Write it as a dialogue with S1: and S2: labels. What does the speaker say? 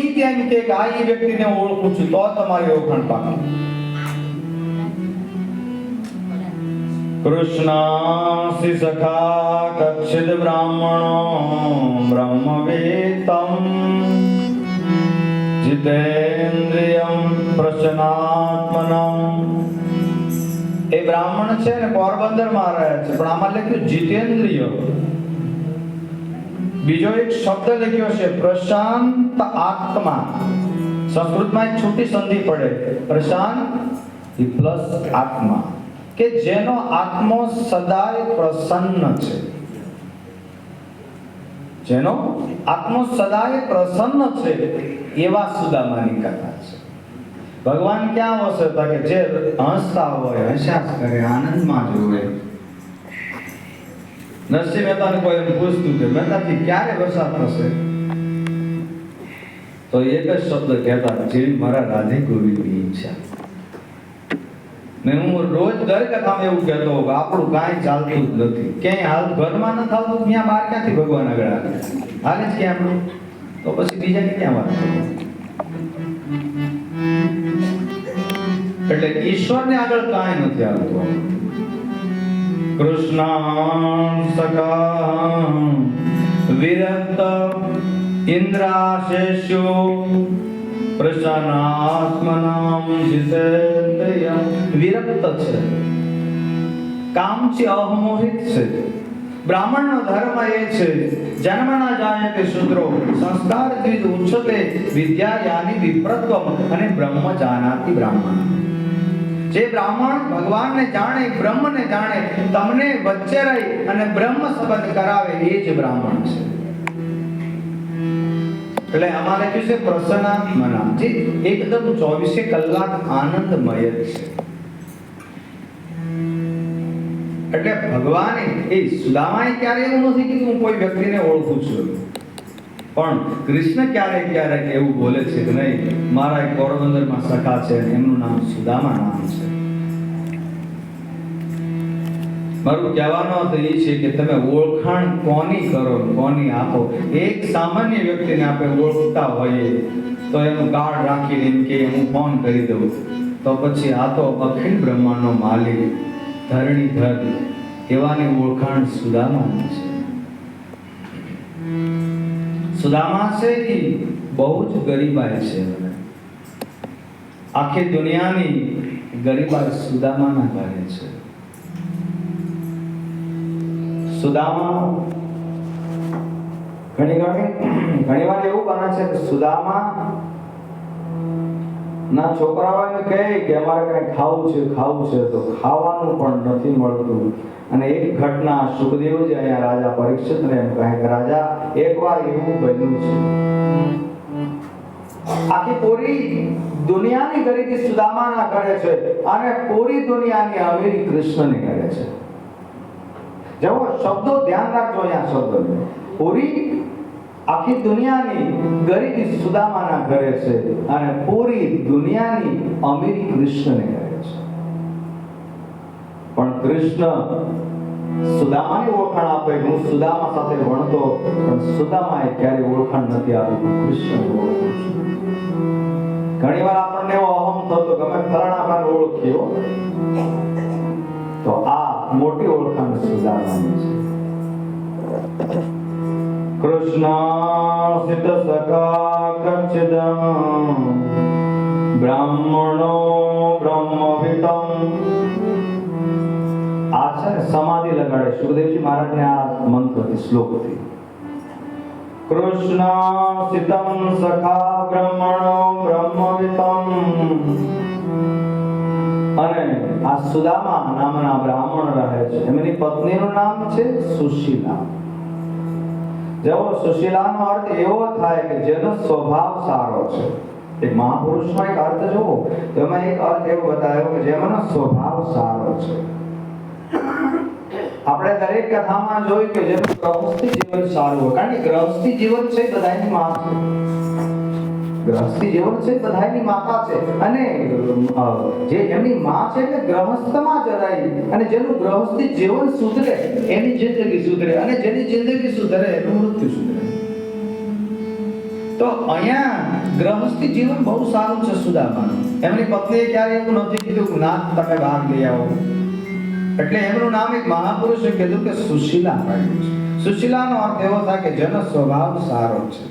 S1: ઈ તેમ કે આ ઈ વ્યક્તિને ઓળખું છું, તો તમારી ઓળખાણ પાકે કૃષ્ણાસી સખા કક્ષિત બ્રાહ્મણો બ્રહ્મવેતમ જીતેન્દ્રિયમ પ્રશ્નાત્મનમ એ બ્રાહ્મણ છે ને પોરબંદરમાં રહે છે, પણ આમાં લખ્યું જીતેન્દ્રિય. બીજો એક શબ્દ લખ્યો છે, પ્રશાંત આત્મા. સંસ્કૃતમાં એક છૂટી સંધિ પડે, પ્રશાંત પ્લસ આત્મા. કે જેનો આત્મો સદાય પ્રસન્ન છે. જેનો આત્મો સદાય પ્રસન્ન છે, એવા સુદામાની કથા છે. ભગવાન ક્યાં હશે તો કે જે હસતા હોય હસ્યા કરે, આનંદમાં જ હોય. નરસિંહ મહેતાને કોઈ એમ પૂછતું કે, મહેતાજી, ક્યારે વરસાદ થશે? તો એક જ શબ્દ કહેતા જેવી મારા રાધે ગોવિંદની ઈચ્છા. ને હું રોજ દર કથામાં એવું કહેતો કે, આપણું કાંઈ ચાલતું જ નથી. ક્યાંય હાલ ઘરમાં ન થતું ત્યાં બહાર ક્યાંથી ભગવાન આગળ આવે? હાલે જ ક્યાં આપણું? તો પછી બીજા ક્યાં વાત? એટલે ઈશ્વરને આગળ કાંઈ નથી આવતું. કૃષ્ણ સખા વિરક્ત ઇન્દ્રાશેષ્યો પ્રસન્નાત્મનામ જીતેન્દ્રિયમ વિરક્ત છે. કામથી અહમોહિત છે. બ્રાહ્મણનો ધર્મ એ છે, જન્મના જાય કે શૂદ્રો સંસ્કાર દ્વિજ ઉચ્ચતે વિદ્યા યાની વિપ્રત્વમ અને બ્રહ્મ જાનાતિ બ્રાહ્મણ. જે બ્રાહ્મણ ભગવાનને જાણે, બ્રહ્મને જાણે, તમને વચ્ચે રહી અને બ્રહ્મ સંબંધ કરાવે, એ જ બ્રાહ્મણ છે. એટલે અમારે શું છે પ્રસન્નાત્મના. જે એકદમ ચોવીસે કલાક આનંદમય છે. એટલે ભગવાને એ સુદામાએ ક્યારે એવું નથી કીધું, હું કોઈ વ્યક્તિને ઓળખું છું. પણ કૃષ્ણ ક્યારેક ક્યારેક એવું બોલે છે કે નહીં, મારા એક પોરબંદરમાં સખા છે એમનું નામ સુદામા નામ છે. મારું કહેવાનો અર્થ એ છે કે તમે ઓળખાણ કોની કરો કોની આપો? એક સામાન્ય વ્યક્તિને આપણે ઓળખતા હોઈએ તો એનું કાર્ડ રાખીને એમ કે હું ફોન કરી દઉં. તો પછી આ તો અખિલ બ્રહ્માંડનો માલિક ધરણી ધર એવાની ઓળખાણ સુદામાની છે. સુદામા છે એ બહુ જ ગરીબાય છે? આખી દુનિયાની ગરીબાઈ સુદામાના ઘરે છે. સુદામા. ઘણી ઘણી ઘણી વાર એવું બને છે કે સુદામા ના છોકરાઓ કહે કે અમારે કઈ ખાવું છે ખાવું છે તો ખાવાનું પણ નથી મળતું. અને એક ઘટના સુખદેવજી અહીંયા રાજા પરીક્ષિતને એમ કહે કે રાજા એકવાર એવું બન્યું છે. આખી પૂરી દુનિયાની ગરીબી સુદામાના કરે છે અને પૂરી દુનિયાની અમીરી કૃષ્ણની કરે છે. જેવો શબ્દો ધ્યાન રાખજો અહીંયા શબ્દો પૂરી આખી દુનિયાની ગરીબ સુદામાના ઘરે છે અને પૂરી દુનિયાની અમીર કૃષ્ણને ઘરે છે. પણ કૃષ્ણ સુદામાની ઓળખાણ આપે, હું સુદામા સાથે ભણતો, પણ સુદામાએ ક્યારે ઓળખાણ નથી આપી છું. ઘણી વાર આપણને એવો અહમ થતો ગમે ફલાણા ઓળખ્યો તો આ મોટી ઓળખાણ સુદામાની છે કૃષ્ણ સિદ્ધ સખા કચ્છિદમ બ્રાહ્મણો બ્રહ્મવિતમ આ છે ને સમાધિ લગાડે સુખદેવજી મહારાજને આ મંત્રથી શ્લોકથી કૃષ્ણ સિદ્ધમ સખા બ્રહ્મણો આ સુદામા નામના બ્રાહ્મણ રહે છે. એમની પત્નીનું નામ છે સુશીલા. જેવો સુશીલાનો અર્થ એવો થાય કે જેનો સ્વભાવ સારો છે. એક મહાપુરુષનો એક અર્થ જુઓ તો એમાં એક અર્થ એવો બતાવ્યો કે જેમનો સ્વભાવ સારો છે. આપણે દરેક કથામાં જોયું કે જેનું ગ્રહસ્થી જીવન સારું હોય. કારણ કે ગ્રહસ્થી જીવન છે એ બધાની માં છે જેવો છે બધાની માતા છે. અને જે એમની માં છે એટલે ગ્રહસ્થમાં જરાય અને જેનું ગ્રહસ્થી જીવન સુધરે, એની જિંદગી સુધરે, અને જેની જિંદગી સુધરે, એનું મૃત્યુ સુધરે. તો અહીંયા ગ્રહસ્થી જીવન બહુ સારું છે સુદામાનું. એમની પત્નીએ ક્યારે એવું નથી કીધું કે, ના, તમે ભાગ લઈ આવો. એટલે એમનું નામ એક મહાપુરુષે કીધું કે સુશીલા પાડ્યું છે. સુશીલાનો અર્થ એવો થાય કે જેનો સ્વભાવ સારો છે.